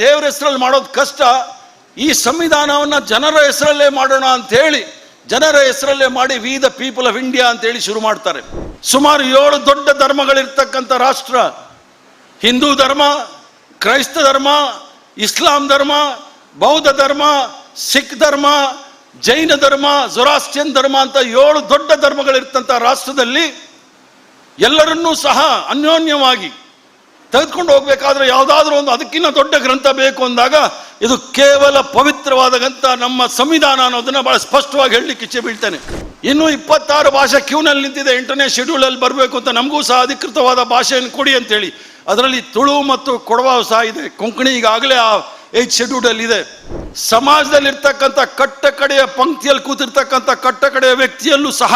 ದೇವರ ಹೆಸರಲ್ಲಿ ಮಾಡೋದು ಕಷ್ಟ. ಈ ಸಂವಿಧಾನವನ್ನ ಜನರ ಹೆಸರಲ್ಲೇ ಮಾಡೋಣ ಅಂತ ಹೇಳಿ, ಜನರ ಹೆಸರಲ್ಲೇ ಮಾಡಿ we the people of India ಅಂತ ಹೇಳಿ ಶುರು ಮಾಡ್ತಾರೆ. ಸುಮಾರು ಏಳು ದೊಡ್ಡ ಧರ್ಮಗಳಿರ್ತಕ್ಕಂಥ ರಾಷ್ಟ್ರ. ಹಿಂದೂ ಧರ್ಮ, ಕ್ರೈಸ್ತ ಧರ್ಮ, ಇಸ್ಲಾಂ ಧರ್ಮ, ಬೌದ್ಧ ಧರ್ಮ, ಸಿಖ್ ಧರ್ಮ, ಜೈನ ಧರ್ಮ ಜೊರಾಸ್ಟಿಯನ್ ಧರ್ಮ ಅಂತ ಏಳು ದೊಡ್ಡ ಧರ್ಮಗಳಿರ್ತಂಥ ರಾಷ್ಟ್ರದಲ್ಲಿ ಎಲ್ಲರನ್ನೂ ಸಹ ಅನ್ಯೋನ್ಯವಾಗಿ ತೆಗೆದುಕೊಂಡು ಹೋಗಬೇಕಾದ್ರೆ ಯಾವುದಾದ್ರೂ ಒಂದು ಅದಕ್ಕಿಂತ ದೊಡ್ಡ ಗ್ರಂಥ ಬೇಕು ಅಂದಾಗ ಇದು ಕೇವಲ ಪವಿತ್ರವಾದ ಗ್ರಂಥ, ನಮ್ಮ ಸಂವಿಧಾನ ಅನ್ನೋದನ್ನ ಬಹಳ ಸ್ಪಷ್ಟವಾಗಿ ಹೇಳಲಿಕ್ಕೆ ಇಚ್ಛೆ ಬೀಳ್ತೇನೆ. ಇನ್ನು ಇಪ್ಪತ್ತಾರು ಭಾಷೆ ಕ್ಯೂನಲ್ಲಿ ನಿಂತಿದೆ ಎಂಟನೇ ಶೆಡ್ಯೂಲಲ್ಲಿ ಬರಬೇಕು ಅಂತ ನಮಗೂ ಸಹ ಅಧಿಕೃತವಾದ ಭಾಷೆಯನ್ನು ಕೊಡಿ ಅಂತೇಳಿ. ಅದರಲ್ಲಿ ತುಳು ಮತ್ತು ಕೊಡವ ಸಹ ಇದೆ. ಕೊಂಕಣಿ ಈಗಾಗಲೇ ಆ ಏಜ್ ಶೆಡ್ಯೂಲ್ ಇದೆ. ಸಮಾಜದಲ್ಲಿರ್ತಕ್ಕಂಥ ಕಟ್ಟ ಕಡೆಯ ಪಂಕ್ತಿಯಲ್ಲಿ ಕೂತಿರ್ತಕ್ಕಂಥ ಕಟ್ಟ ಕಡೆಯ ವ್ಯಕ್ತಿಯಲ್ಲೂ ಸಹ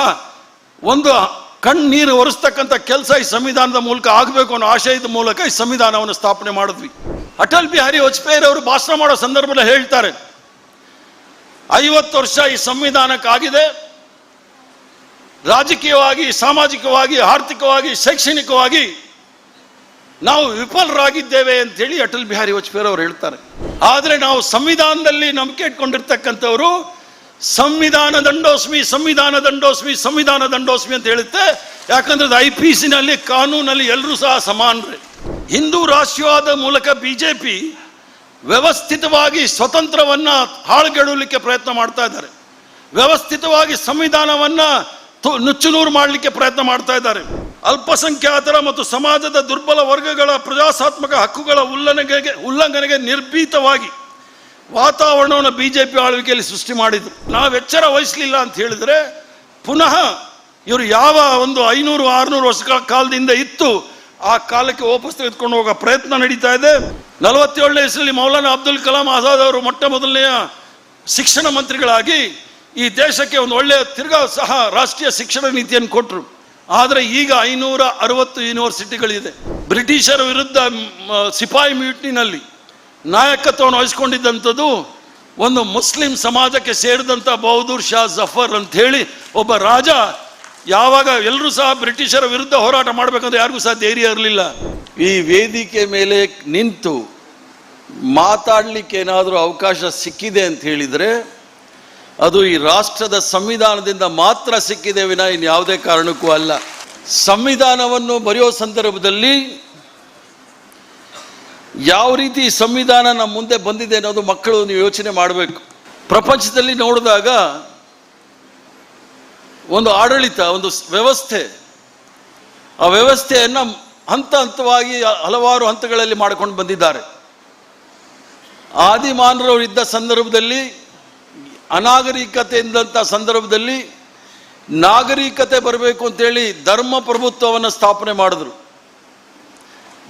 ಒಂದು ಕಣ್ಣೀರು ಒರೆಸ್ತಕ್ಕಂಥ ಕೆಲಸ ಈ ಸಂವಿಧಾನದ ಮೂಲಕ ಆಗಬೇಕು ಅನ್ನೋ ಆಶಯದ ಮೂಲಕ ಈ ಸಂವಿಧಾನವನ್ನು ಸ್ಥಾಪನೆ ಮಾಡಿದ್ವಿ. ಅಟಲ್ ಬಿಹಾರಿ ವಾಜಪೇಯಿ ಅವರು ಭಾಷಣ ಮಾಡೋ ಸಂದರ್ಭದಲ್ಲಿ ಹೇಳ್ತಾರೆ, ಐವತ್ತು ವರ್ಷ ಈ ಸಂವಿಧಾನಕ್ಕಾಗಿದೆ. ರಾಜಕೀಯವಾಗಿ, ಸಾಮಾಜಿಕವಾಗಿ, ಆರ್ಥಿಕವಾಗಿ, ಶೈಕ್ಷಣಿಕವಾಗಿ ನಾವು ವಿಫಲರಾಗಿದ್ದೇವೆ ಅಂತೇಳಿ ಅಟಲ್ ಬಿಹಾರಿ ವಾಜಪೇಯಿ ಅವರು ಹೇಳ್ತಾರೆ. ಆದರೆ ನಾವು ಸಂವಿಧಾನದಲ್ಲಿ ನಂಬಿಕೆ ಇಟ್ಕೊಂಡಿರ್ತಕ್ಕಂಥವರು ಸಂವಿಧಾನ ದಂಡೋಸ್ಮಿ ಸಂವಿಧಾನ ದಂಡೋಸ್ಮಿ ಸಂವಿಧಾನ ದಂಡೋಸ್ಮಿ ಅಂತ ಹೇಳುತ್ತೆ. ಯಾಕಂದ್ರೆ ಐ ಪಿ ಸಿನಲ್ಲಿ ಕಾನೂನಲ್ಲಿ ಎಲ್ಲರೂ ಸಹ ಸಮಾನರೇ. ಹಿಂದೂ ರಾಷ್ಟ್ರವಾದ ಮೂಲಕ ಬಿಜೆಪಿ ವ್ಯವಸ್ಥಿತವಾಗಿ ಸ್ವತಂತ್ರವನ್ನ ಹಾಳುಗೆಡಲಿಕ್ಕೆ ಪ್ರಯತ್ನ ಮಾಡ್ತಾ ಇದ್ದಾರೆ. ವ್ಯವಸ್ಥಿತವಾಗಿ ಸಂವಿಧಾನವನ್ನ ನುಚ್ಚುನೂರು ಮಾಡಲಿಕ್ಕೆ ಪ್ರಯತ್ನ ಮಾಡ್ತಾ ಇದ್ದಾರೆ. ಅಲ್ಪಸಂಖ್ಯಾತರ ಮತ್ತು ಸಮಾಜದ ದುರ್ಬಲ ವರ್ಗಗಳ ಪ್ರಜಾಸಾತ್ಮಕ ಹಕ್ಕುಗಳ ಉಲ್ಲಂಘನೆಗೆ ಉಲ್ಲಂಘನೆಗೆ ನಿರ್ಭೀತವಾಗಿ ವಾತಾವರಣವನ್ನು ಬಿಜೆಪಿ ಆಳ್ವಿಕೆಯಲ್ಲಿ ಸೃಷ್ಟಿ ಮಾಡಿದ್ರು. ನಾವು ಎಚ್ಚರ ವಹಿಸಲಿಲ್ಲ ಅಂತ ಹೇಳಿದ್ರೆ ಪುನಃ ಇವರು ಯಾವ ಒಂದು ಐನೂರು, ಆರುನೂರು ವರ್ಷಗಳ ಕಾಲದಿಂದ ಇತ್ತು, ಆ ಕಾಲಕ್ಕೆ ವಾಪಸ್ ತೆಗೆದುಕೊಂಡು ಹೋಗೋ ಪ್ರಯತ್ನ ನಡೀತಾ ಇದೆ. ನಲವತ್ತೇಳನೇ ಇಸ್ರಲ್ಲಿ ಮೌಲಾನಾ ಅಬ್ದುಲ್ ಕಲಾಂ ಆಜಾದ್ ಅವರು ಮೊಟ್ಟ ಮೊದಲನೆಯ ಶಿಕ್ಷಣ ಮಂತ್ರಿಗಳಾಗಿ ಈ ದೇಶಕ್ಕೆ ಒಂದು ಒಳ್ಳೆಯ ತಿರ್ಗಾ ಸಹ ರಾಷ್ಟ್ರೀಯ ಶಿಕ್ಷಣ ನೀತಿಯನ್ನು ಕೊಟ್ಟರು ಆದರೆ ಈಗ ಐನೂರ ಅರವತ್ತು ಯೂನಿವರ್ಸಿಟಿಗಳಿದೆ ಬ್ರಿಟಿಷರ ವಿರುದ್ಧ ಸಿಪಾಯಿ ಮ್ಯೂಟ್ನಿನಲ್ಲಿ ನಾಯಕತ್ವವನ್ನು ವಹಿಸ್ಕೊಂಡಿದ್ದಂಥದ್ದು ಒಂದು ಮುಸ್ಲಿಂ ಸಮಾಜಕ್ಕೆ ಸೇರಿದಂಥ ಬಹದ್ದೂರ್ ಶಾ ಜಫರ್ ಅಂತ ಹೇಳಿ ಒಬ್ಬ ರಾಜ. ಯಾವಾಗ ಎಲ್ಲರೂ ಸಹ ಬ್ರಿಟಿಷರ ವಿರುದ್ಧ ಹೋರಾಟ ಮಾಡಬೇಕಂದ್ರೆ ಯಾರಿಗೂ ಸಹ ಧೈರ್ಯ ಇರಲಿಲ್ಲ. ಈ ವೇದಿಕೆ ಮೇಲೆ ನಿಂತು ಮಾತಾಡಲಿಕ್ಕೆ ಏನಾದರೂ ಅವಕಾಶ ಸಿಕ್ಕಿದೆ ಅಂತ ಹೇಳಿದರೆ ಅದು ಈ ರಾಷ್ಟ್ರದ ಸಂವಿಧಾನದಿಂದ ಮಾತ್ರ ಸಿಕ್ಕಿದೆ ವಿನ ಇನ್ಯಾವುದೇ ಕಾರಣಕ್ಕೂ ಅಲ್ಲ. ಸಂವಿಧಾನವನ್ನು ಬರೆಯೋ ಸಂದರ್ಭದಲ್ಲಿ ಯಾವ ರೀತಿ ಸಂವಿಧಾನ ನಮ್ಮ ಮುಂದೆ ಬಂದಿದೆ ಅನ್ನೋದು ಮಕ್ಕಳು ನೀವು ಯೋಚನೆ ಮಾಡಬೇಕು. ಪ್ರಪಂಚದಲ್ಲಿ ನೋಡಿದಾಗ ಒಂದು ಆಡಳಿತ, ಒಂದು ವ್ಯವಸ್ಥೆ, ಆ ವ್ಯವಸ್ಥೆಯನ್ನು ಹಂತ ಹಂತವಾಗಿ ಹಲವಾರು ಹಂತಗಳಲ್ಲಿ ಮಾಡ್ಕೊಂಡು ಬಂದಿದ್ದಾರೆ. ಆದಿಮಾನವರು ಇದ್ದ ಸಂದರ್ಭದಲ್ಲಿ ಅನಾಗರಿಕತೆಯಿಂದಂಥ ಸಂದರ್ಭದಲ್ಲಿ ನಾಗರಿಕತೆ ಬರಬೇಕು ಅಂತೇಳಿ ಧರ್ಮ ಪ್ರಭುತ್ವವನ್ನು ಸ್ಥಾಪನೆ ಮಾಡಿದ್ರು.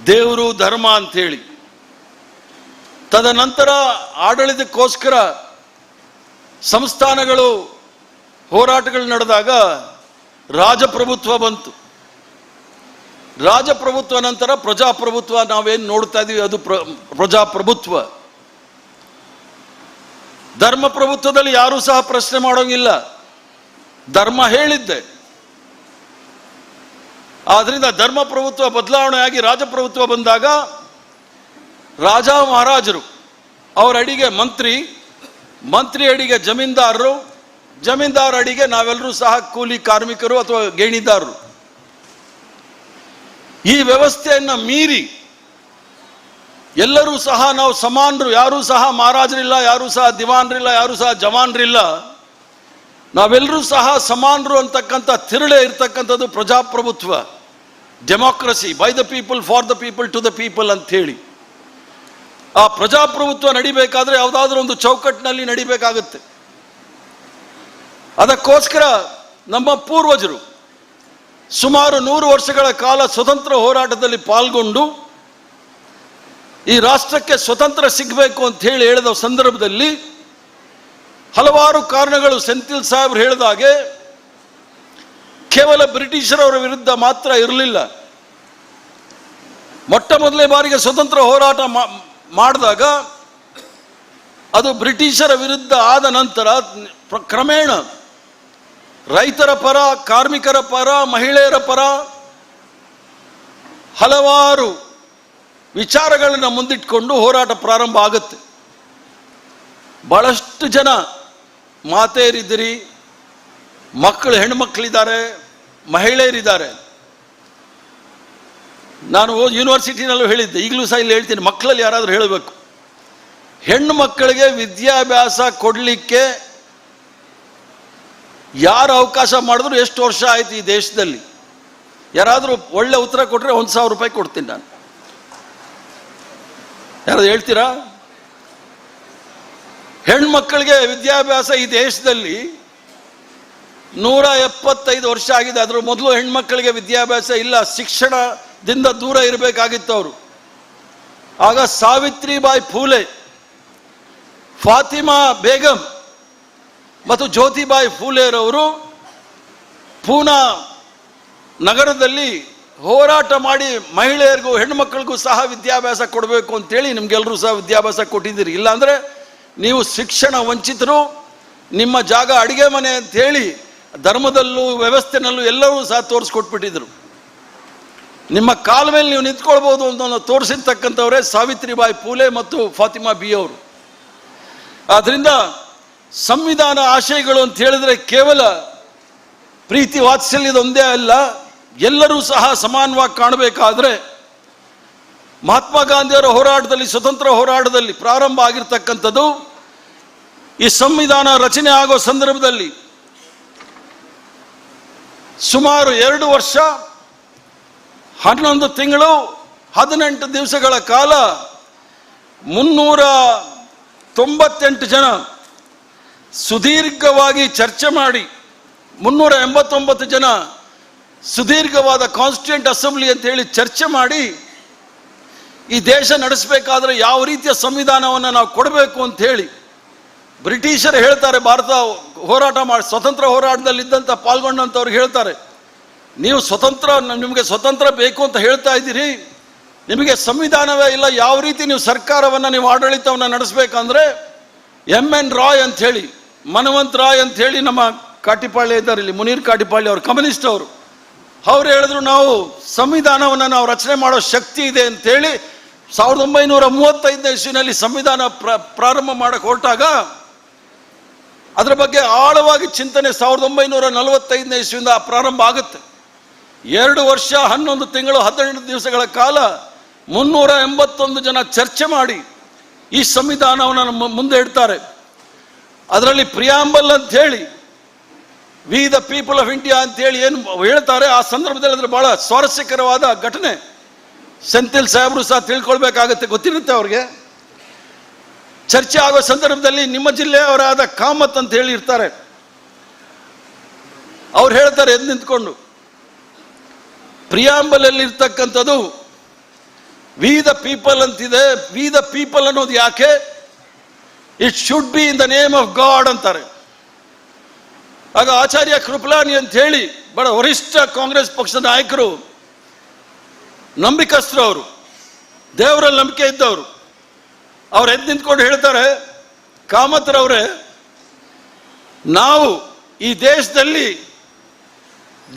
ದೇವರು ಧರ್ಮ ಅಂತೇಳಿ ತದನಂತರ ಆಡಳಿತಕ್ಕೋಸ್ಕರ ಸಂಸ್ಥಾನಗಳು ಹೋರಾಟಗಳು ನಡೆದಾಗ ರಾಜಪ್ರಭುತ್ವ ಬಂತು. ರಾಜಪ್ರಭುತ್ವ ನಂತರ ಪ್ರಜಾಪ್ರಭುತ್ವ ನಾವೇನು ನೋಡ್ತಾ ಇದೀವಿ, ಅದು ಪ್ರ, ಪ್ರಜಾಪ್ರಭುತ್ವ. ಧರ್ಮ ಪ್ರಭುತ್ವದಲ್ಲಿ ಯಾರೂ ಸಹ ಪ್ರಶ್ನೆ ಮಾಡೋಂಗಿಲ್ಲ. ಧರ್ಮ ಹೇಳಿದ್ದೆ. ಆದ್ರಿಂದ ಧರ್ಮ ಪ್ರಭುತ್ವ ಬದಲಾವಣೆಯಾಗಿ ರಾಜಪ್ರಭುತ್ವ ಬಂದಾಗ ರಾಜ ಮಹಾರಾಜರು, ಅವರ ಅಡಿಗೆ ಮಂತ್ರಿ ಮಂತ್ರಿ ಅಡಿಗೆ ಜಮೀನ್ದಾರರು, ಜಮೀನ್ದಾರ ಅಡಿಗೆ ನಾವೆಲ್ಲರೂ ಸಹ ಕೂಲಿ ಕಾರ್ಮಿಕರು ಅಥವಾ ಗೇಣಿದಾರರು. ಈ ವ್ಯವಸ್ಥೆಯನ್ನ ಮೀರಿ ಎಲ್ಲರೂ ಸಹ ನಾವು ಸಮಾನರು, ಯಾರೂ ಸಹ ಮಹಾರಾಜರಿಲ್ಲ, ಯಾರೂ ಸಹ ದಿವಾನ್ರಿಲ್ಲ, ಯಾರೂ ಸಹ ಜವಾನ್ರಿಲ್ಲ. ನಾವೆಲ್ಲರೂ ಸಹ ಸಮಾನರು ಅಂತಕ್ಕಂಥ ತಿರುಳೆ ಇರ್ತಕ್ಕಂಥದ್ದು ಪ್ರಜಾಪ್ರಭುತ್ವ, democracy by the people for the people to the people ಅಂತ ಹೇಳಿ ಆ ಪ್ರಜಾಪ್ರಭುತ್ವ ನಡಿಬೇಕಾದ್ರೆ ಯಾವುದಾದ್ರೂ ಒಂದು ಚೌಕಟ್ಟಿನಲ್ಲಿ ನಡಿಬೇಕಾಗುತ್ತೆ. ಅದಕ್ಕೋಸ್ಕರ ನಮ್ಮ ಪೂರ್ವಜರು ಸುಮಾರು ನೂರು ವರ್ಷಗಳ ಕಾಲ ಸ್ವತಂತ್ರ ಹೋರಾಟದಲ್ಲಿ ಪಾಲ್ಗೊಂಡು ಈ ರಾಷ್ಟ್ರಕ್ಕೆ ಸ್ವತಂತ್ರ ಸಿಗಬೇಕು ಅಂತ ಹೇಳಿ ಹೇಳಿದ ಸಂದರ್ಭದಲ್ಲಿ ಹಲವಾರು ಕಾರಣಗಳು ಸೆಂಥಿಲ್ ಸಾಹೇಬ್ರು ಹೇಳಿದ ಹಾಗೆ ಕೇವಲ ಬ್ರಿಟಿಷರವರ ವಿರುದ್ಧ ಮಾತ್ರ ಇರಲಿಲ್ಲ. ಮೊಟ್ಟ ಮೊದಲನೇ ಬಾರಿಗೆ ಸ್ವತಂತ್ರ ಹೋರಾಟ ಮಾಡಿದಾಗ ಅದು ಬ್ರಿಟಿಷರ ವಿರುದ್ಧ ಆದ ನಂತರ ಕ್ರಮೇಣ ರೈತರ ಪರ, ಕಾರ್ಮಿಕರ ಪರ, ಮಹಿಳೆಯರ ಪರ ಹಲವಾರು ವಿಚಾರಗಳನ್ನು ಮುಂದಿಟ್ಕೊಂಡು ಹೋರಾಟ ಪ್ರಾರಂಭ ಆಗುತ್ತೆ. ಬಹಳಷ್ಟು ಜನ ಮಾತೆಯರಿದ್ದೀರಿ, ಮಕ್ಕಳು ಹೆಣ್ಮಕ್ಳಿದ್ದಾರೆ ಮಹಿಳೆಯರಿದ್ದಾರೆ. ನಾನು ಯೂನಿವರ್ಸಿಟಿನಲ್ಲೂ ಹೇಳಿದ್ದೆ. ಈಗಲೂ ಸಹ ಇಲ್ಲಿ ಹೇಳ್ತೀನಿ. ಮಕ್ಕಳಲ್ಲಿ ಯಾರಾದರೂ ಹೇಳಬೇಕು. ಹೆಣ್ಣು ಮಕ್ಕಳಿಗೆ ವಿದ್ಯಾಭ್ಯಾಸ ಕೊಡಲಿಕ್ಕೆ ಯಾರು ಅವಕಾಶ ಮಾಡಿದ್ರು ಎಷ್ಟು ವರ್ಷ ಆಯ್ತು ಈ ದೇಶದಲ್ಲಿ? ಯಾರಾದರೂ ಒಳ್ಳೆ ಉತ್ತರ ಕೊಟ್ಟರೆ ಒಂದು ಸಾವಿರ ರೂಪಾಯಿ ಕೊಡ್ತೀನಿ ನಾನು. ಯಾರಾದ್ರು ಹೇಳ್ತೀರಾ? ಹೆಣ್ಮಕ್ಕಳಿಗೆ ವಿದ್ಯಾಭ್ಯಾಸ ಈ ದೇಶದಲ್ಲಿ ನೂರ ಎಪ್ಪತ್ತೈದು ವರ್ಷ ಆಗಿದೆ. ಅದರ ಮೊದಲು ಹೆಣ್ಮಕ್ಕಳಿಗೆ ವಿದ್ಯಾಭ್ಯಾಸ ಇಲ್ಲ. ಶಿಕ್ಷಣದಿಂದ ದೂರ ಇರಬೇಕಾಗಿತ್ತು ಅವರು. ಆಗ ಸಾವಿತ್ರಿಬಾಯಿ ಫೂಲೆ, ಫಾತಿಮಾ ಬೇಗಂ ಮತ್ತು ಜ್ಯೋತಿಬಾಯಿ ಫೂಲೆರವರು ಪೂನಾ ನಗರದಲ್ಲಿ ಹೋರಾಟ ಮಾಡಿ ಮಹಿಳೆಯರಿಗೂ ಹೆಣ್ಮಕ್ಳಿಗೂ ಸಹ ವಿದ್ಯಾಭ್ಯಾಸ ಕೊಡಬೇಕು ಅಂತೇಳಿ ನಿಮ್ಗೆಲ್ಲರೂ ಸಹ ವಿದ್ಯಾಭ್ಯಾಸ ಕೊಟ್ಟಿದ್ದೀರಿ. ಇಲ್ಲಾಂದ್ರೆ ನೀವು ಶಿಕ್ಷಣ ವಂಚಿತರು, ನಿಮ್ಮ ಜಾಗ ಅಡಿಗೆ ಮನೆ ಅಂತೇಳಿ ಧರ್ಮದಲ್ಲೂ ವ್ಯವಸ್ಥೆನಲ್ಲೂ ಎಲ್ಲರೂ ಸಹ ತೋರಿಸ್ಕೊಟ್ಬಿಟ್ಟಿದ್ರು. ನಿಮ್ಮ ಕಾಲ ಮೇಲೆ ನೀವು ನಿಂತ್ಕೊಳ್ಬೋದು ಅಂತ ತೋರಿಸಿರ್ತಕ್ಕಂಥವರೇ ಸಾವಿತ್ರಿಬಾಯಿ ಫೂಲೆ ಮತ್ತು ಫಾತಿಮಾ ಬಿ ಅವರು. ಆದ್ರಿಂದ ಸಂವಿಧಾನ ಆಶಯಗಳು ಅಂತ ಹೇಳಿದ್ರೆ ಕೇವಲ ಪ್ರೀತಿ ವಾತ್ಸಲ್ಯದೊಂದೇ ಅಲ್ಲ, ಎಲ್ಲರೂ ಸಹ ಸಮಾನವಾಗಿ ಕಾಣಬೇಕಾದ್ರೆ ಮಹಾತ್ಮ ಗಾಂಧಿಯವರ ಹೋರಾಟದಲ್ಲಿ, ಸ್ವತಂತ್ರ ಹೋರಾಟದಲ್ಲಿ ಪ್ರಾರಂಭ ಆಗಿರ್ತಕ್ಕಂಥದ್ದು ಈ ಸಂವಿಧಾನ ರಚನೆ ಆಗೋ ಸಂದರ್ಭದಲ್ಲಿ ಸುಮಾರು ಎರಡು ವರ್ಷ ಹನ್ನೊಂದು ತಿಂಗಳು, ಹದಿನೆಂಟು ದಿವಸಗಳ ಕಾಲ ಮುನ್ನೂರ ತೊಂಬತ್ತೆಂಟು ಜನ ಸುದೀರ್ಘವಾಗಿ ಚರ್ಚೆ ಮಾಡಿ, ಮುನ್ನೂರ ಎಂಬತ್ತೊಂಬತ್ತು ಜನ ಸುದೀರ್ಘವಾದ ಕಾನ್ಸ್ಟಿಟ್ಯೂಂಟ್ ಅಸೆಂಬ್ಲಿ ಅಂತ ಹೇಳಿ ಚರ್ಚೆ ಮಾಡಿ, ಈ ದೇಶ ನಡೆಸಬೇಕಾದ್ರೆ ಯಾವ ರೀತಿಯ ಸಂವಿಧಾನವನ್ನು ನಾವು ಕೊಡಬೇಕು ಅಂತ ಹೇಳಿ ಬ್ರಿಟಿಷರು ಹೇಳ್ತಾರೆ, ಭಾರತ ಹೋರಾಟ ಮಾಡಿ, ಸ್ವತಂತ್ರ ಹೋರಾಟದಲ್ಲಿದ್ದಂಥ ಪಾಲ್ಗೊಂಡಂಥವ್ರಿಗೆ ಹೇಳ್ತಾರೆ. ನೀವು ಸ್ವತಂತ್ರ, ನಿಮಗೆ ಸ್ವತಂತ್ರ ಬೇಕು ಅಂತ ಹೇಳ್ತಾ ಇದ್ದೀರಿ. ನಿಮಗೆ ಸಂವಿಧಾನವೇ ಇಲ್ಲ, ಯಾವ ರೀತಿ ನೀವು ಸರ್ಕಾರವನ್ನು, ನೀವು ಆಡಳಿತವನ್ನು ನಡೆಸಬೇಕಂದ್ರೆ ಎಂ ಎನ್ ರಾಯ್ ಅಂತ ಹೇಳಿ, ಮನವಂತ್ ರಾಯ್ ಅಂತ ಹೇಳಿ ನಮ್ಮ ಕಾಟಿಪಾಳ್ಯ ಇದ್ದಾರೆ ಇಲ್ಲಿ, ಮುನೀರ್ ಕಾಟಿಪಾಳ್ಯ ಅವರು, ಕಮ್ಯುನಿಸ್ಟ್ ಅವರು. ಅವ್ರು ಹೇಳಿದ್ರು ನಾವು ಸಂವಿಧಾನವನ್ನು ನಾವು ರಚನೆ ಮಾಡೋ ಶಕ್ತಿ ಇದೆ ಅಂತೇಳಿ ಸಾವಿರದ ಒಂಬೈನೂರ ಮೂವತ್ತೈದನೇ ಇಸ್ವಿನಲ್ಲಿ ಸಂವಿಧಾನ ಪ್ರ, ಪ್ರಾರಂಭ ಮಾಡಕ್ಕೆ ಹೊರಟಾಗ, ಅದರ ಬಗ್ಗೆ ಆಳವಾಗಿ ಚಿಂತನೆ ಸಾವಿರದ ಒಂಬೈನೂರ ನಲವತ್ತೈದನೇ ಇಸ್ವಿಯಿಂದ ಪ್ರಾರಂಭ ಆಗುತ್ತೆ. ಎರಡು ವರ್ಷ ಹನ್ನೊಂದು ತಿಂಗಳು ಹದಿನೆಂಟು ದಿವಸಗಳ ಕಾಲ ಮುನ್ನೂರ ಎಂಬತ್ತೊಂದು ಜನ ಚರ್ಚೆ ಮಾಡಿ ಈ ಸಂವಿಧಾನವನ್ನು ಮುಂದೆ ಇಡ್ತಾರೆ. ಅದರಲ್ಲಿ ಪ್ರಿಯಾಂಬಲ್ ಅಂತ ಹೇಳಿ we the people of India ಅಂತ ಹೇಳಿ ಏನು ಹೇಳ್ತಾರೆ, ಆ ಸಂದರ್ಭದಲ್ಲಿ ಅಂದ್ರೆ ಬಹಳ ಸ್ವಾರಸ್ಯಕರವಾದ ಘಟನೆ. ಸೆಂಥಿಲ್ ಸಾಹೇಬರು ಸಹ ತಿಳ್ಕೊಳ್ಬೇಕಾಗತ್ತೆ, ಗೊತ್ತಿರುತ್ತೆ ಅವ್ರಿಗೆ. ಚರ್ಚೆ ಆಗೋ ಸಂದರ್ಭದಲ್ಲಿ ನಿಮ್ಮ ಜಿಲ್ಲೆಯವರಾದ ಕಾಮತ್ ಅಂತ ಹೇಳಿ ಇರ್ತಾರೆ. ಅವ್ರು ಹೇಳ್ತಾರೆ, ಎದ್ದು ನಿಂತ್ಕೊಂಡು ಪ್ರಿಯಾಂಬಲಲ್ಲಿ ಇರ್ತಕ್ಕಂಥದ್ದು ವಿ ದ ಪೀಪಲ್ ಅಂತಿದೆ ವಿ ದ ಪೀಪಲ್ ಅನ್ನೋದು ಯಾಕೆ? It should be in the name of God ಅಂತಾರೆ. ಆಗ ಆಚಾರ್ಯ ಕೃಪಲಾನಿ ಅಂತ ಹೇಳಿ ಬಡ ವರಿಷ್ಠ ಕಾಂಗ್ರೆಸ್ ಪಕ್ಷದ ನಾಯಕರು ನಂಬಿಕಸ್ಥರು ಅವರು, ದೇವರಲ್ಲಿ ನಂಬಿಕೆ ಇದ್ದವರು, ಅವ್ರು ಎದ್ದು ನಿಂತ್ಕೊಂಡು ಹೇಳ್ತಾರೆ ಕಾಮತ್ರವ್ರೆ ನಾವು ಈ ದೇಶದಲ್ಲಿ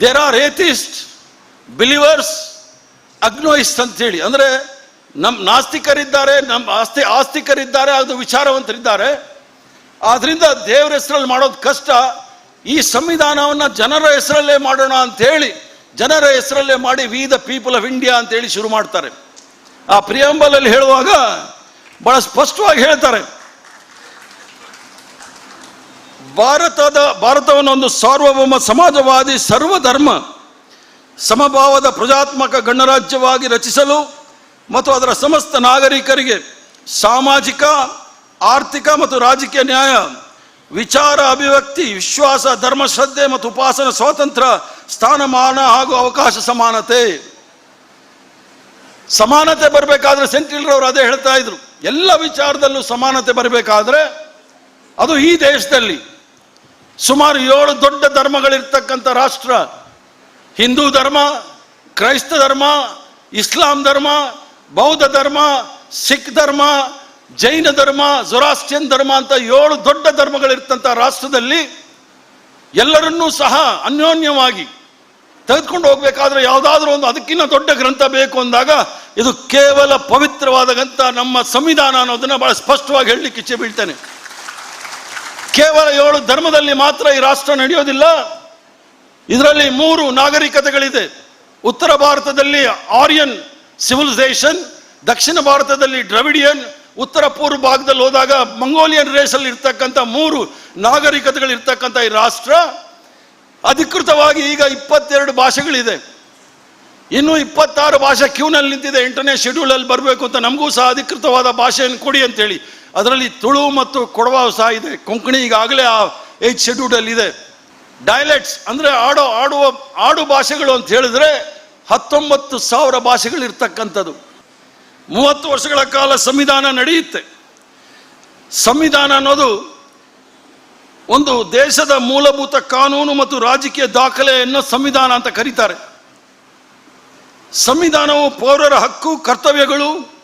there are atheist believers agnostics ಅಂತ ಹೇಳಿ ಅಂದ್ರೆ ನಮ್ಮ ನಾಸ್ತಿಕರಿದ್ದಾರೆ ನಮ್ಮ ಆಸ್ತಿ, ಆಸ್ತಿಕರಿದ್ದಾರೆ, ಅದು ವಿಚಾರವಂತರಿದ್ದಾರೆ. ಆದ್ರಿಂದ ದೇವರ ಹೆಸರಲ್ಲಿ ಮಾಡೋದು ಕಷ್ಟ. ಈ ಸಂವಿಧಾನವನ್ನ ಜನರ ಹೆಸರಲ್ಲೇ ಮಾಡೋಣ ಅಂತ ಹೇಳಿ ಜನರ ಹೆಸರಲ್ಲೇ ಮಾಡಿ we the people of India ಅಂತ ಹೇಳಿ ಶುರು ಮಾಡ್ತಾರೆ. ಆ ಪ್ರಿಯಾಂಬಲಲ್ಲಿ ಹೇಳುವಾಗ ಬಹಳ ಸ್ಪಷ್ಟವಾಗಿ ಹೇಳ್ತಾರೆ. ಭಾರತದ ಭಾರತವನ್ನು ಒಂದು ಸಾರ್ವಭೌಮ ಸಮಾಜವಾದಿ ಸರ್ವಧರ್ಮ ಸಮಭಾವದ ಪ್ರಜಾತ್ಮಕ ಗಣರಾಜ್ಯವಾಗಿ ರಚಿಸಲು ಮತ್ತು ಅದರ ಸಮಸ್ತ ನಾಗರಿಕರಿಗೆ ಸಾಮಾಜಿಕ, ಆರ್ಥಿಕ ಮತ್ತು ರಾಜಕೀಯ ನ್ಯಾಯ, ವಿಚಾರ, ಅಭಿವ್ಯಕ್ತಿ, ವಿಶ್ವಾಸ ಧರ್ಮಶ್ರದ್ಧೆ ಮತ್ತು ಉಪಾಸನ ಸ್ವಾತಂತ್ರ್ಯ ಸ್ಥಾನಮಾನ ಹಾಗೂ ಅವಕಾಶ ಸಮಾನತೆ. ಸಮಾನತೆ ಬರಬೇಕಾದ್ರೆ ಸೆಂಟ್ರಲ್ ಅದೇ ಹೇಳ್ತಾ ಇದ್ರು. ಎಲ್ಲ ವಿಚಾರದಲ್ಲೂ ಸಮಾನತೆ ಬರಬೇಕಾದ್ರೆ ಅದು ಈ ದೇಶದಲ್ಲಿ ಸುಮಾರು ಏಳು ದೊಡ್ಡ ಧರ್ಮಗಳಿರ್ತಕ್ಕಂಥ ರಾಷ್ಟ್ರ ಹಿಂದೂ ಧರ್ಮ, ಕ್ರೈಸ್ತ ಧರ್ಮ, ಇಸ್ಲಾಂ ಧರ್ಮ, ಬೌದ್ಧ ಧರ್ಮ, ಸಿಖ್ ಧರ್ಮ, ಜೈನ ಧರ್ಮ, ಜೊರಾಸ್ಟಿಯನ್ ಧರ್ಮ ಅಂತ ಏಳು ದೊಡ್ಡ ಧರ್ಮಗಳಿರ್ತಂಥ ರಾಷ್ಟ್ರದಲ್ಲಿ ಎಲ್ಲರನ್ನೂ ಸಹ ಅನ್ಯೋನ್ಯವಾಗಿ ತೆಗೆದುಕೊಂಡು ಹೋಗಬೇಕಾದ್ರೆ ಯಾವುದಾದ್ರೂ ಒಂದು ಅದಕ್ಕಿಂತ ದೊಡ್ಡ ಗ್ರಂಥ ಬೇಕು ಅಂದಾಗ ಇದು ಕೇವಲ ಪವಿತ್ರವಾದಂಥ ನಮ್ಮ ಸಂವಿಧಾನ ಅನ್ನೋದನ್ನ ಬಹಳ ಸ್ಪಷ್ಟವಾಗಿ ಹೇಳಲಿಕ್ಕೆ ಇಚ್ಛೆ ಬೀಳ್ತೇನೆ. ಕೇವಲ ಏಳು ಧರ್ಮದಲ್ಲಿ ಮಾತ್ರ ಈ ರಾಷ್ಟ್ರ ನಡೆಯೋದಿಲ್ಲ. ಇದರಲ್ಲಿ ಮೂರು ನಾಗರಿಕತೆಗಳಿದೆ. ಉತ್ತರ ಭಾರತದಲ್ಲಿ ಆರ್ಯನ್ ಸಿವಿಲೈಸೇಷನ್, ದಕ್ಷಿಣ ಭಾರತದಲ್ಲಿ ದ್ರವಿಡಿಯನ್, ಉತ್ತರ ಪೂರ್ವ ಭಾಗದಲ್ಲಿ ಹೋದಾಗ ಮಂಗೋಲಿಯನ್ ರೇಸಲ್ಲಿ ಇರ್ತಕ್ಕಂಥ ಮೂರು ನಾಗರಿಕತೆಗಳು ಇರ್ತಕ್ಕಂಥ ಈ ರಾಷ್ಟ್ರ. ಅಧಿಕೃತವಾಗಿ ಈಗ ಇಪ್ಪತ್ತೆರಡು ಭಾಷೆಗಳಿದೆ. ಇನ್ನು ಇಪ್ಪತ್ತಾರು ಭಾಷೆ ಕ್ಯೂನಲ್ಲಿ ನಿಂತಿದೆ ಎಂಟನೇ ಶೆಡ್ಯೂಲ್ ಅಲ್ಲಿ ಬರಬೇಕು ಅಂತ ನಮಗೂ ಸಹ ಅಧಿಕೃತವಾದ ಭಾಷೆಯನ್ನು ಕೊಡಿ ಅಂತೇಳಿ. ಅದರಲ್ಲಿ ತುಳು ಮತ್ತು ಕೊಡವ ಸಹ ಇದೆ. ಕೊಂಕಣಿ ಈಗಾಗಲೇ ಆ ಏಜ್ ಶೆಡ್ಯೂಲ್ ಅಲ್ಲಿ ಇದೆ. ಡೈಲೆಕ್ಟ್ಸ್ ಅಂದರೆ ಆಡೋ, ಆಡುವ, ಆಡು ಭಾಷೆಗಳು ಅಂತ ಹೇಳಿದ್ರೆ ಹತ್ತೊಂಬತ್ತು ಸಾವಿರ ಭಾಷೆಗಳು ಇರ್ತಕ್ಕಂಥದ್ದು. ಮೂವತ್ತು ವರ್ಷಗಳ ಕಾಲ ಸಂವಿಧಾನ ನಡೆಯುತ್ತೆ. ಸಂವಿಧಾನ ಅನ್ನೋದು ಒಂದು ದೇಶದ ಮೂಲಭೂತ ಕಾನೂನು ಮತ್ತು ರಾಜಕೀಯ ದಾಖಲೆಯನ್ನು ಸಂವಿಧಾನ ಅಂತ ಕರೀತಾರೆ. ಸಂವಿಧಾನವು ಪೌರರ ಹಕ್ಕು, ಕರ್ತವ್ಯಗಳು,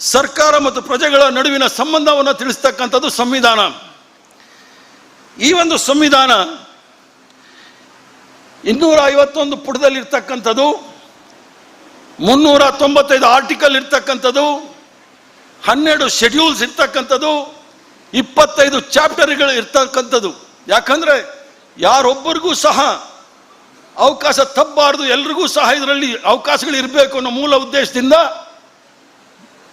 ಸರ್ಕಾರ ಮತ್ತು ಪ್ರಜೆಗಳ ನಡುವಿನ ಸಂಬಂಧವನ್ನು ತಿಳಿಸ್ತಕ್ಕಂಥದ್ದು ಸಂವಿಧಾನ. ಈ ಒಂದು ಸಂವಿಧಾನ ಇನ್ನೂರ ಐವತ್ತೊಂದು ಪುಟದಲ್ಲಿ ಇರ್ತಕ್ಕಂಥದ್ದು ಮುನ್ನೂರ ತೊಂಬತ್ತೈದು ಆರ್ಟಿಕಲ್ ಇರ್ತಕ್ಕಂಥದ್ದು ಹನ್ನೆರಡು ಶೆಡ್ಯೂಲ್ಸ್ ಇರ್ತಕ್ಕಂಥದ್ದು, ಇಪ್ಪತ್ತೈದು ಚಾಪ್ಟರ್ಗಳು ಇರ್ತಕ್ಕಂಥದ್ದು. ಯಾಕಂದ್ರೆ ಯಾರೊಬ್ಬರಿಗೂ ಸಹ ಅವಕಾಶ ತಪ್ಪಬಾರದು ಎಲ್ರಿಗೂ ಸಹ ಇದರಲ್ಲಿ ಅವಕಾಶಗಳು ಇರಬೇಕು ಅನ್ನೋ ಮೂಲ ಉದ್ದೇಶದಿಂದ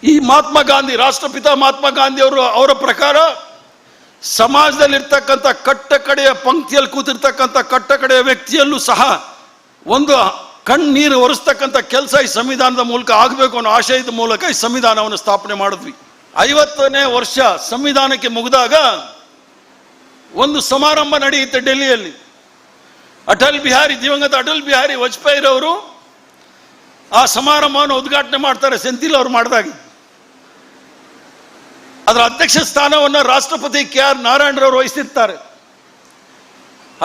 ಈ ಮಹಾತ್ಮ ಗಾಂಧಿ, ರಾಷ್ಟ್ರಪಿತ ಮಹಾತ್ಮ ಗಾಂಧಿ ಅವರು ಅವರ ಪ್ರಕಾರ ಸಮಾಜದಲ್ಲಿರ್ತಕ್ಕಂಥ ಕಟ್ಟ ಕಡೆಯ ಪಂಕ್ತಿಯಲ್ಲಿ ಕೂತಿರ್ತಕ್ಕಂಥ ಕಟ್ಟ ಕಡೆಯ ವ್ಯಕ್ತಿಯಲ್ಲೂ ಸಹ ಒಂದು ಕಣ್ಣೀರು ಒರೆಸ್ತಕ್ಕಂಥ ಕೆಲಸ ಈ ಸಂವಿಧಾನದ ಮೂಲಕ ಆಗಬೇಕು ಅನ್ನೋ ಆಶಯದ ಮೂಲಕ ಈ ಸಂವಿಧಾನವನ್ನು ಸ್ಥಾಪನೆ ಮಾಡಿದ್ವಿ. ಐವತ್ತನೇ ವರ್ಷ ಸಂವಿಧಾನಕ್ಕೆ ಮುಗಿದಾಗ ಒಂದು ಸಮಾರಂಭ ನಡೆಯುತ್ತೆ ಡೆಲ್ಲಿಯಲ್ಲಿ. ಅಟಲ್ ಬಿಹಾರಿ ದಿವಂಗತ ಅಟಲ್ ಬಿಹಾರಿ ವಾಜಪೇಯಿರವರು ಆ ಸಮಾರಂಭವನ್ನು ಉದ್ಘಾಟನೆ ಮಾಡ್ತಾರೆ, ಸೆಂಥಿಲ್ ಅವರು ಮಾಡಿದಾಗ. ಅದರ ಅಧ್ಯಕ್ಷ ಸ್ಥಾನವನ್ನು ರಾಷ್ಟ್ರಪತಿ ಕೆ ಆರ್ ನಾರಾಯಣರವರು ವಹಿಸಿರ್ತಾರೆ.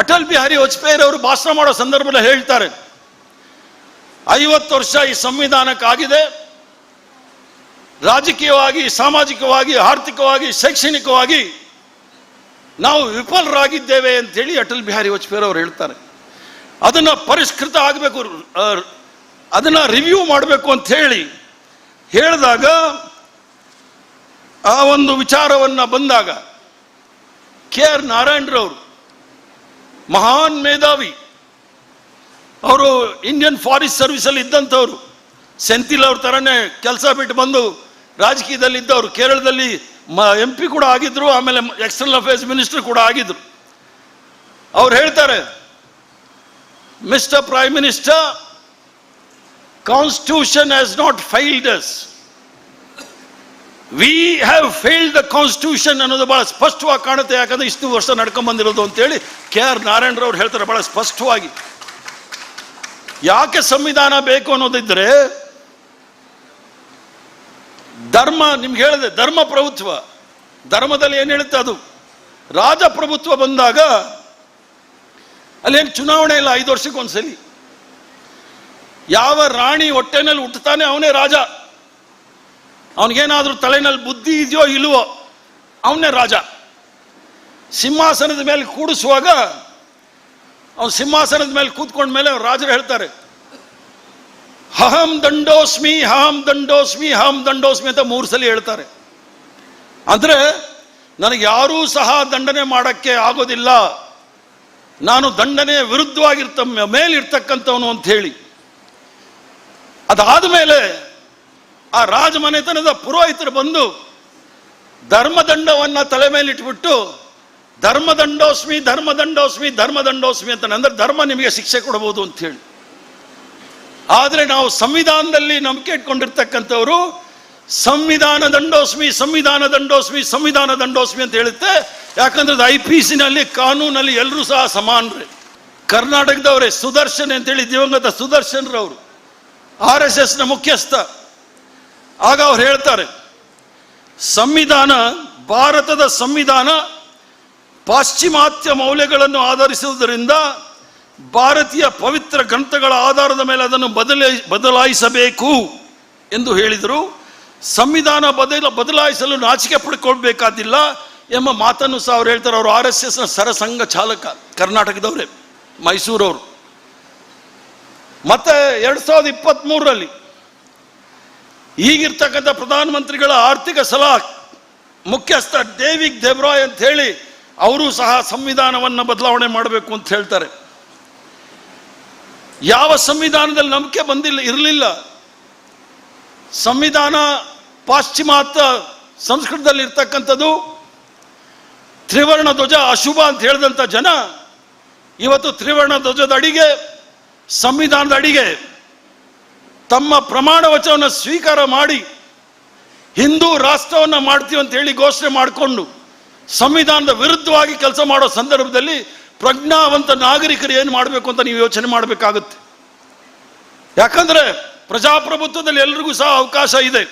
ಅಟಲ್ ಬಿಹಾರಿ ವಾಜಪೇಯಿರವರು ಭಾಷಣ ಮಾಡೋ ಸಂದರ್ಭದಲ್ಲಿ ಹೇಳ್ತಾರೆ, ಐವತ್ತು ವರ್ಷ ಈ ಸಂವಿಧಾನಕ್ಕಾಗಿದೆ. ರಾಜಕೀಯವಾಗಿ, ಸಾಮಾಜಿಕವಾಗಿ, ಆರ್ಥಿಕವಾಗಿ, ಶೈಕ್ಷಣಿಕವಾಗಿ ನಾವು ವಿಫಲರಾಗಿದ್ದೇವೆ ಅಂತೇಳಿ ಅಟಲ್ ಬಿಹಾರಿ ವಾಜಪೇಯಿ ಅವರು ಹೇಳ್ತಾರೆ. ಅದನ್ನು ಪರಿಷ್ಕೃತ ಆಗಬೇಕು ಅದನ್ನು ರಿವ್ಯೂ ಮಾಡಬೇಕು ಅಂತ ಹೇಳಿ ಹೇಳಿದಾಗ ಆ ಒಂದು ವಿಚಾರವನ್ನು ಬಂದಾಗ ಕೆ ಆರ್ ನಾರಾಯಣರವರು, ಮಹಾನ್ ಮೇಧಾವಿ, ಅವರು ಇಂಡಿಯನ್ ಫಾರೆಸ್ಟ್ ಸರ್ವಿಸಲ್ಲಿ ಇದ್ದಂಥವ್ರು ಸೆಂಥಿಲ್ ಅವ್ರ ಥರನೇ ಕೆಲಸ ಬಿಟ್ಟು ಬಂದು ರಾಜಕೀಯದಲ್ಲಿ ಇದ್ದವರು, ಕೇರಳದಲ್ಲಿ ಎಂ ಪಿ ಕೂಡ ಆಗಿದ್ರು, ಆಮೇಲೆ ಎಕ್ಸ್ಟರ್ನಲ್ ಅಫೇರ್ಸ್ ಮಿನಿಸ್ಟರ್ ಕೂಡ ಆಗಿದ್ರು. ಅವ್ರು ಹೇಳ್ತಾರೆ mister prime minister constitution has not failed us we have failed the constitution ಅನ್ನೋದು ಭಾಳ ಸ್ಪಷ್ಟವಾಗಿ ಕಾಣುತ್ತೆ. ಯಾಕಂದ್ರೆ ಇಷ್ಟು ವರ್ಷ ನಡ್ಕೊಂಬಂದಿರೋದು ಅಂತೇಳಿ ಕೆ ಆರ್ ನಾರಾಯಣರವ್ರು ಹೇಳ್ತಾರೆ ಭಾಳ ಸ್ಪಷ್ಟವಾಗಿ. ಯಾಕೆ ಸಂವಿಧಾನ ಬೇಕು ಅನ್ನೋದಿದ್ರೆ ಧರ್ಮ, ನಿಮ್ಗೆ ಹೇಳಿದೆ, ಧರ್ಮ ಪ್ರಭುತ್ವ. ಧರ್ಮದಲ್ಲಿ ಏನು ಹೇಳುತ್ತೆ ಅದು? ರಾಜಪ್ರಭುತ್ವ ಬಂದಾಗ ಅಲ್ಲೇನು ಚುನಾವಣೆ ಇಲ್ಲ, ಐದು ವರ್ಷಕ್ಕೆ ಒಂದ್ಸಲಿ ಯಾವ ರಾಣಿ ಹೊಟ್ಟೆನಲ್ಲಿ ಹುಟ್ಟುತ್ತಾನೆ ಅವನೇ ರಾಜ. ಅವನಿಗೇನಾದ್ರೂ ತಲೆನಲ್ಲಿ ಬುದ್ಧಿ ಇದೆಯೋ ಇಲ್ವೋ, ಅವನೇ ರಾಜ. ಸಿಂಹಾಸನದ ಮೇಲೆ ಕೂಡಿಸುವಾಗ ಅವನು ಸಿಂಹಾಸನದ ಮೇಲೆ ಕೂತ್ಕೊಂಡ ಮೇಲೆ ರಾಜರು ಹೇಳ್ತಾರೆ, ಹಹಂ ದಂಡೋಸ್ಮಿ ಹಹಂ ದಂಡೋಸ್ಮಿ ಹಹಂ ದಂಡೋಸ್ಮಿ ಅಂತ ಮೂರು ಸಲ ಹೇಳ್ತಾರೆ. ಅಂದ್ರೆ ನನಗೆ ಯಾರೂ ಸಹ ದಂಡನೆ ಮಾಡೋಕ್ಕೆ ಆಗೋದಿಲ್ಲ. ನಾನು ದಂಡನೆ ವಿರುದ್ಧವಾಗಿರ್ತ ಮೇಲಿರ್ತಕ್ಕಂಥವನು ಅಂತ ಹೇಳಿ. ಅದಾದ ಮೇಲೆ ಆ ರಾಜಮನೆತನದ ಪುರೋಹಿತರು ಬಂದು ಧರ್ಮದಂಡವನ್ನ ತಲೆ ಮೇಲೆ ಇಟ್ಬಿಟ್ಟು ಧರ್ಮದಂಡೋಸ್ಮಿ ಧರ್ಮದಂಡೋಸ್ಮಿ ಧರ್ಮದಂಡೋಸ್ಮಿ ಅಂತ ಅಂದ್ರೆ ಧರ್ಮ ನಿಮಗೆ ಶಿಕ್ಷೆ ಕೊಡಬಹುದು ಅಂತ ಹೇಳಿ. ಆದರೆ ನಾವು ಸಂವಿಧಾನದಲ್ಲಿ ನಂಬಿಕೆ ಇಟ್ಕೊಂಡಿರ್ತಕ್ಕಂಥವ್ರು, ಸಂವಿಧಾನ ದಂಡೋಸ್ಮಿ ಸಂವಿಧಾನ ದಂಡೋಸ್ಮಿ ಸಂವಿಧಾನ ದಂಡೋಸ್ಮಿ ಅಂತ ಹೇಳುತ್ತೆ. ಯಾಕಂದ್ರೆ ಐ ಪಿ ಸಿನಲ್ಲಿ ಕಾನೂನಲ್ಲಿ ಎಲ್ಲರೂ ಸಹ ಸಮಾನರೇ. ಕರ್ನಾಟಕದವರೇ ಸುದರ್ಶನ್ ಅಂತೇಳಿ ದಿವಂಗತ ಸುದರ್ಶನ್ ರವರು ಆರ್ ಎಸ್ ಎಸ್ನ ಮುಖ್ಯಸ್ಥ. ಆಗ ಅವ್ರು ಹೇಳ್ತಾರೆ, ಸಂವಿಧಾನ, ಭಾರತದ ಸಂವಿಧಾನ ಪಾಶ್ಚಿಮಾತ್ಯ ಮೌಲ್ಯಗಳನ್ನು ಆಧರಿಸುವುದರಿಂದ ಭಾರತೀಯ ಪವಿತ್ರ ಗ್ರಂಥಗಳ ಆಧಾರದ ಮೇಲೆ ಅದನ್ನು ಬದಲಾಯಿ ಬದಲಾಯಿಸಬೇಕು ಎಂದು ಹೇಳಿದರು. ಸಂವಿಧಾನ ಬದಲ, ಬದಲಾಯಿಸಲು ನಾಚಿಕೆ ಪಡ್ಕೊಳ್ಬೇಕಾದಿಲ್ಲ ಎಂಬ ಮಾತನ್ನು ಸಹ ಅವ್ರು ಹೇಳ್ತಾರೆ. ಅವರು ಆರ್ ಎಸ್ ಎಸ್ನ ಸರಸಂಘ ಚಾಲಕ, ಕರ್ನಾಟಕದವರೇ, ಮೈಸೂರವರು. ಮತ್ತೆ ಎರಡು ಸಾವಿರದ ಇಪ್ಪತ್ತ್ ಮೂರರಲ್ಲಿ ಈಗಿರ್ತಕ್ಕಂಥ ಪ್ರಧಾನಮಂತ್ರಿಗಳ ಆರ್ಥಿಕ ಸಲಹಾ ಮುಖ್ಯಸ್ಥ ಡೇವಿಡ್ ದೇಬ್ರಾಯ್ ಅಂತ ಹೇಳಿ ಅವರು ಸಹ ಸಂವಿಧಾನವನ್ನು ಬದಲಾವಣೆ ಮಾಡಬೇಕು ಅಂತ ಹೇಳ್ತಾರೆ. ಯಾವ ಸಂವಿಧಾನದಲ್ಲಿ ನಂಬಿಕೆ ಬಂದಿಲ್ಲ, ಇರಲಿಲ್ಲ. ಸಂವಿಧಾನ ಪಾಶ್ಚಿಮಾತ್ಯ ಸಂಸ್ಕೃತದಲ್ಲಿ ಇರ್ತಕ್ಕಂಥದ್ದು ತ್ರಿವರ್ಣ ಧ್ವಜ ಅಶುಭ ಅಂತ ಹೇಳಿದಂಥ ಜನ ಇವತ್ತು ತ್ರಿವರ್ಣ ಧ್ವಜದ ಅಡಿಗೆ, ಸಂವಿಧಾನದ ಅಡಿಗೆ. ತಮ್ಮ ಪ್ರಮಾಣ ವಚನವನ್ನು ಸ್ವೀಕಾರ ಮಾಡಿ ಹಿಂದೂ ರಾಷ್ಟ್ರವನ್ನು ಮಾಡ್ತೀವಿ ಅಂತ ಹೇಳಿ ಘೋಷಣೆ ಮಾಡಿಕೊಂಡು ಸಂವಿಧಾನದ ವಿರುದ್ಧವಾಗಿ ಕೆಲಸ ಮಾಡೋ ಸಂದರ್ಭದಲ್ಲಿ ಪ್ರಜ್ಞಾವಂತ ನಾಗರಿಕರು ಏನು ಮಾಡಬೇಕು ಅಂತ ನೀವು ಯೋಚನೆ ಮಾಡಬೇಕಾಗುತ್ತೆ. ಯಾಕಂದ್ರೆ ಪ್ರಜಾಪ್ರಭುತ್ವದಲ್ಲಿ ಎಲ್ರಿಗೂ ಸಹ ಅವಕಾಶ ಇದೆ.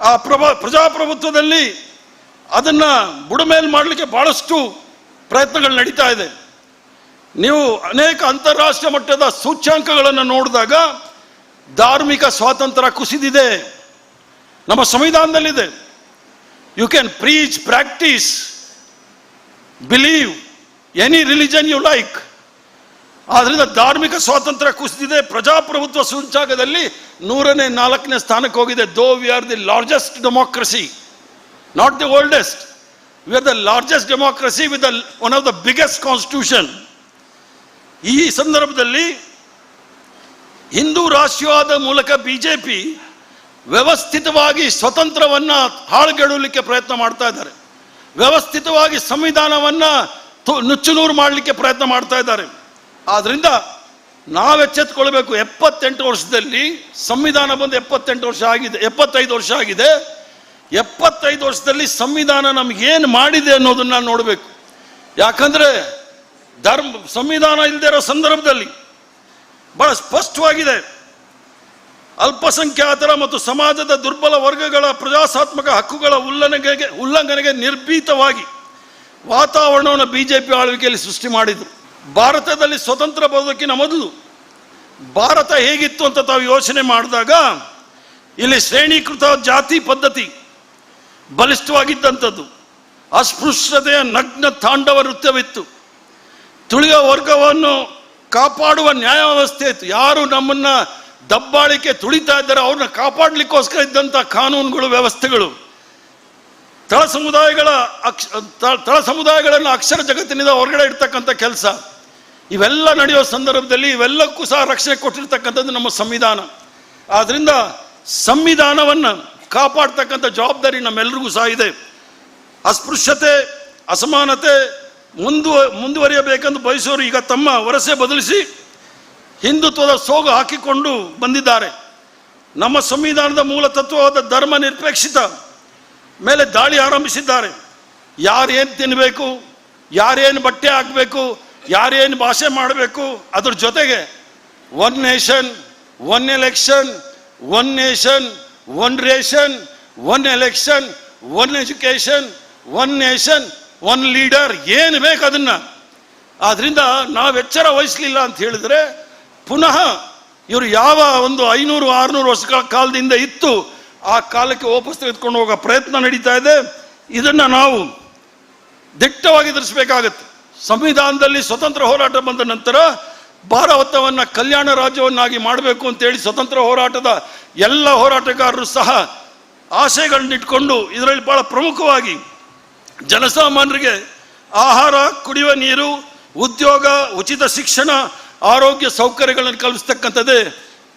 ಆ ಪ್ರಭಾ, ಪ್ರಜಾಪ್ರಭುತ್ವದಲ್ಲಿ ಅದನ್ನು ಬುಡಮೇಲೆ ಮಾಡಲಿಕ್ಕೆ ಭಾಳಷ್ಟು ಪ್ರಯತ್ನಗಳು ನಡೀತಾ ಇದೆ. ನೀವು ಅನೇಕ ಅಂತಾರಾಷ್ಟ್ರೀಯ ಮಟ್ಟದ ಸೂಚ್ಯಾಂಕಗಳನ್ನು ನೋಡಿದಾಗ ಧಾರ್ಮಿಕ ಸ್ವಾತಂತ್ರ್ಯ ಕುಸಿದಿದೆ. ನಮ್ಮ ಸಂವಿಧಾನದಲ್ಲಿದೆ. You can preach practice believe any religion you like ಆದ್ರಿಂದ ಧಾರ್ಮಿಕ ಸ್ವಾತಂತ್ರ್ಯ ಕುಸಿದಿದೆ. ಪ್ರಜಾಪ್ರಭುತ್ವ ಸೂಚಾಗದಲ್ಲಿ ನೂರನೇ ನಾಲ್ಕನೇ ಸ್ಥಾನಕ್ಕೆ ಹೋಗಿದೆ. Though we are the largest democracy not the oldest we are the largest democracy with one of the biggest constitution ಈ ಸಂದರ್ಭದಲ್ಲಿ ಹಿಂದೂ ರಾಷ್ಟ್ರವಾದ ಮೂಲಕ ಬಿ ಜೆ ಪಿ ವ್ಯವಸ್ಥಿತವಾಗಿ ಸ್ವತಂತ್ರವನ್ನ ಹಾಳುಗೆಡಲಿಕ್ಕೆ ಪ್ರಯತ್ನ ಮಾಡ್ತಾ ಇದ್ದಾರೆ. ವ್ಯವಸ್ಥಿತವಾಗಿ ಸಂವಿಧಾನವನ್ನ ನುಚ್ಚುನೂರು ಮಾಡಲಿಕ್ಕೆ ಪ್ರಯತ್ನ ಮಾಡ್ತಾ ಇದ್ದಾರೆ. ಆದ್ದರಿಂದ ನಾವೆಚ್ಚೆತ್ಕೊಳ್ಬೇಕು ಎಪ್ಪತ್ತೆಂಟು ವರ್ಷದಲ್ಲಿ ಸಂವಿಧಾನ ಬಂದು ಎಪ್ಪತ್ತೆಂಟು ವರ್ಷ ಆಗಿದೆ, ಎಪ್ಪತ್ತೈದು ವರ್ಷ ಆಗಿದೆ. ಎಪ್ಪತ್ತೈದು ವರ್ಷದಲ್ಲಿ ಸಂವಿಧಾನ ನಮಗೇನು ಮಾಡಿದೆ ಅನ್ನೋದನ್ನ ನೋಡಬೇಕು. ಯಾಕಂದ್ರೆ ಧರ್ಮ, ಸಂವಿಧಾನ ಇಲ್ಲದೆ ಇರೋ ಸಂದರ್ಭದಲ್ಲಿ ಬಹಳ ಸ್ಪಷ್ಟವಾಗಿದೆ. ಅಲ್ಪಸಂಖ್ಯಾತರ ಮತ್ತು ಸಮಾಜದ ದುರ್ಬಲ ವರ್ಗಗಳ ಪ್ರಜಾಸಾತ್ಮಕ ಹಕ್ಕುಗಳ ಉಲ್ಲಂಘನೆಗೆ ಉಲ್ಲಂಘನೆಗೆ ನಿರ್ಭೀತವಾಗಿ ವಾತಾವರಣವನ್ನು ಬಿ ಜೆ ಪಿ ಆಳ್ವಿಕೆಯಲ್ಲಿ ಸೃಷ್ಟಿ ಮಾಡಿದ್ರು ಭಾರತದಲ್ಲಿ ಸ್ವತಂತ್ರ ಬದುಕಿನ ಮೊದಲು ಭಾರತ ಹೇಗಿತ್ತು ಅಂತ ತಾವು ಯೋಚನೆ ಮಾಡಿದಾಗ ಇಲ್ಲಿ ಶ್ರೇಣೀಕೃತ ಜಾತಿ ಪದ್ಧತಿ ಬಲಿಷ್ಠವಾಗಿದ್ದಂಥದ್ದು. ಅಸ್ಪೃಶ್ಯತೆಯ ನಗ್ನ ತಾಂಡವ ನೃತ್ಯವಿತ್ತು. ತುಳಿಯ ವರ್ಗವನ್ನು ಕಾಪಾಡುವ ನ್ಯಾಯ ವ್ಯವಸ್ಥೆ ಇತ್ತು. ಯಾರು ನಮ್ಮನ್ನ ದಬ್ಬಾಳಿಕೆ ತುಳಿತಾ ಇದ್ದಾರೆ ಅವ್ರನ್ನ ಕಾಪಾಡಲಿಕ್ಕೋಸ್ಕರ ಇದ್ದಂಥ ಕಾನೂನುಗಳು, ವ್ಯವಸ್ಥೆಗಳು. ತಳ ಸಮುದಾಯಗಳ ಅಕ್ಷ, ತಳ ಸಮುದಾಯಗಳನ್ನು ಅಕ್ಷರ ಜಗತ್ತಿನಿಂದ ಹೊರಗಡೆ ಇಡ್ತಕ್ಕಂಥ ಕೆಲಸ. ಇವೆಲ್ಲ ನಡೆಯೋ ಸಂದರ್ಭದಲ್ಲಿ ಇವೆಲ್ಲಕ್ಕೂ ಸಹ ರಕ್ಷಣೆ ಕೊಟ್ಟಿರ್ತಕ್ಕಂಥದ್ದು ನಮ್ಮ ಸಂವಿಧಾನ. ಆದ್ದರಿಂದ ಸಂವಿಧಾನವನ್ನು ಕಾಪಾಡ್ತಕ್ಕಂಥ ಜವಾಬ್ದಾರಿ ನಮ್ಮೆಲ್ರಿಗೂ ಸಹ ಇದೆ. ಅಸ್ಪೃಶ್ಯತೆ, ಅಸಮಾನತೆ ಮುಂದುವ ಮುಂದುವರಿಯಬೇಕೆಂದು ಬಯಸೋರು ಈಗ ತಮ್ಮ ವರಸೆ ಬದಲಿಸಿ ಹಿಂದುತ್ವದ ಸೋಗು ಹಾಕಿಕೊಂಡು ಬಂದಿದ್ದಾರೆ. ನಮ್ಮ ಸಂವಿಧಾನದ ಮೂಲ ತತ್ವವಾದ ಧರ್ಮ ನಿರಪೇಕ್ಷಿತ ಮೇಲೆ ದಾಳಿ ಆರಂಭಿಸಿದ್ದಾರೆ. ಯಾರೇನು ತಿನ್ನಬೇಕು ಯಾರೇನು ಬಟ್ಟೆ ಹಾಕಬೇಕು, ಯಾರೇನು ಭಾಷೆ ಮಾಡಬೇಕು, ಅದ್ರ ಜೊತೆಗೆ one nation, one election, one nation, one ration, one election, one education one nation one leader ಏನು ಬೇಕು ಅದನ್ನ? ಆದ್ರಿಂದ ನಾವು ಎಚ್ಚರ ವಹಿಸಲಿಲ್ಲ ಅಂತ ಹೇಳಿದ್ರೆ, ಪುನಃ ಇವರು ಯಾವ ಒಂದು ಐನೂರು, ಆರುನೂರು ವರ್ಷಗಳ ಕಾಲದಿಂದ ಇತ್ತು, ಆ ಕಾಲಕ್ಕೆ ವಾಪಸ್ ತೆಗೆದುಕೊಂಡು ಹೋಗೋ ಪ್ರಯತ್ನ ನಡೀತಾ ಇದೆ. ಇದನ್ನ ನಾವು ದಿಟ್ಟವಾಗಿ ಎದುರಿಸಬೇಕಾಗತ್ತೆ. ಸಂವಿಧಾನದಲ್ಲಿ ಸ್ವತಂತ್ರ ಹೋರಾಟ ಬಂದ ನಂತರ ಭಾರತವನ್ನ ಕಲ್ಯಾಣ ರಾಜ್ಯವನ್ನಾಗಿ ಮಾಡಬೇಕು ಅಂತೇಳಿ ಸ್ವತಂತ್ರ ಹೋರಾಟದ ಎಲ್ಲ ಹೋರಾಟಗಾರರು ಸಹ ಆಶಯಗಳನ್ನಿಟ್ಕೊಂಡು ಇದರಲ್ಲಿ ಬಹಳ ಪ್ರಮುಖವಾಗಿ ಜನಸಾಮಾನ್ಯರಿಗೆ ಆಹಾರ, ಕುಡಿಯುವ ನೀರು, ಉದ್ಯೋಗ, ಉಚಿತ ಶಿಕ್ಷಣ, ಆರೋಗ್ಯ ಸೌಕರ್ಯಗಳನ್ನು ಕಲ್ಪಿಸ್ತಕ್ಕಂಥದ್ದೇ